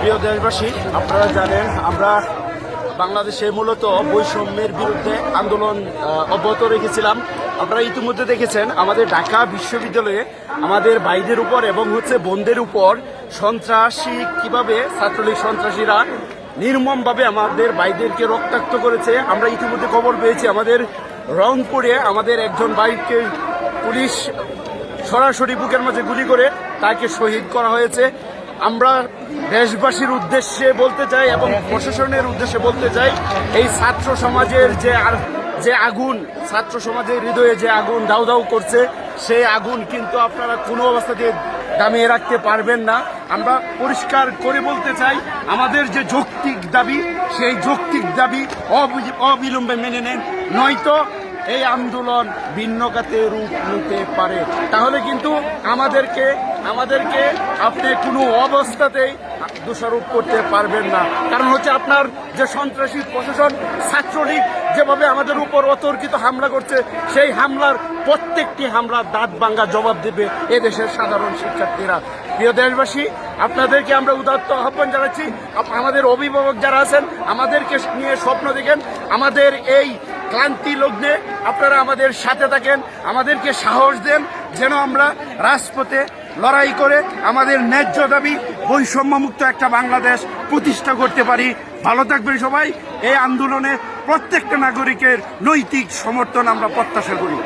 প্রিয় দেশবাসী, আপনারা জানেন, আমরা বাংলাদেশে মূলত বৈষম্যের বিরুদ্ধে আন্দোলন অব্যাহত রেখেছিলাম। আপনারা ইতিমধ্যে দেখেছেন, আমাদের ঢাকা বিশ্ববিদ্যালয়ে আমাদের বাইদের উপর এবং হচ্ছে বোনদের উপর সন্ত্রাসী কীভাবে ছাত্রলীগ সন্ত্রাসীরা নির্মমভাবে আমাদের বাইদেরকে রক্তাক্ত করেছে, আমরা ইতিমধ্যে খবর পেয়েছি। আমাদের রংপুরে আমাদের একজন বাইককে পুলিশ সরাসরি বুকের মাঝে গুলি করে তাকে শহীদ করা হয়েছে। আমরা দেশবাসীর উদ্দেশ্যে বলতে চাই এবং প্রশাসনের উদ্দেশ্যে বলতে চাই, এই ছাত্র সমাজের যে আর- যে আগুন, ছাত্র সমাজের হৃদয়ে যে আগুন দাউ দাউ করছে, সেই আগুন কিন্তু আপনারা কোনো অবস্থাতে দামিয়ে রাখতে পারবেন না। আমরা পরিষ্কার করে বলতে চাই, আমাদের যে যৌক্তিক দাবি, সেই যৌক্তিক দাবি অবি- অবিলম্বে মেনে নেন। নয়তো এই আন্দোলন ভিন্নগাতে রূপ নিতে পারে। তাহলে কিন্তু আমাদেরকে আমাদেরকে আপনি কোনো অবস্থাতেই দোষারোপ করতে পারবেন না। কারণ হচ্ছে আপনার যে সন্ত্রাসী প্রশাসন, ছাত্রলীগ যেভাবে আমাদের উপর অতর্কিত হামলা করছে, সেই হামলার প্রত্যেকটি হামলার দাঁত ভাঙ্গা জবাব দেবে এদেশের সাধারণ শিক্ষার্থীরা। প্রিয় দেশবাসী, আপনাদেরকে আমরা উদাত্ত আহ্বান জানাচ্ছি। আমাদের অভিভাবক যারা আছেন, আমাদেরকে নিয়ে স্বপ্ন দেখেন। আমাদের এই ক্লান্তি লগ্নে আপনারা আমাদের সাথে থাকেন, আমাদেরকে সাহস দেন যেন আমরা রাজপথে লড়াই করে আমাদের ন্যায্য দাবি বৈষম্যমুক্ত একটা বাংলাদেশ প্রতিষ্ঠা করতে পারি। ভালো থাকবেন সবাই। এই আন্দোলনে প্রত্যেকটা নাগরিকের নৈতিক সমর্থন আমরা প্রত্যাশা করি।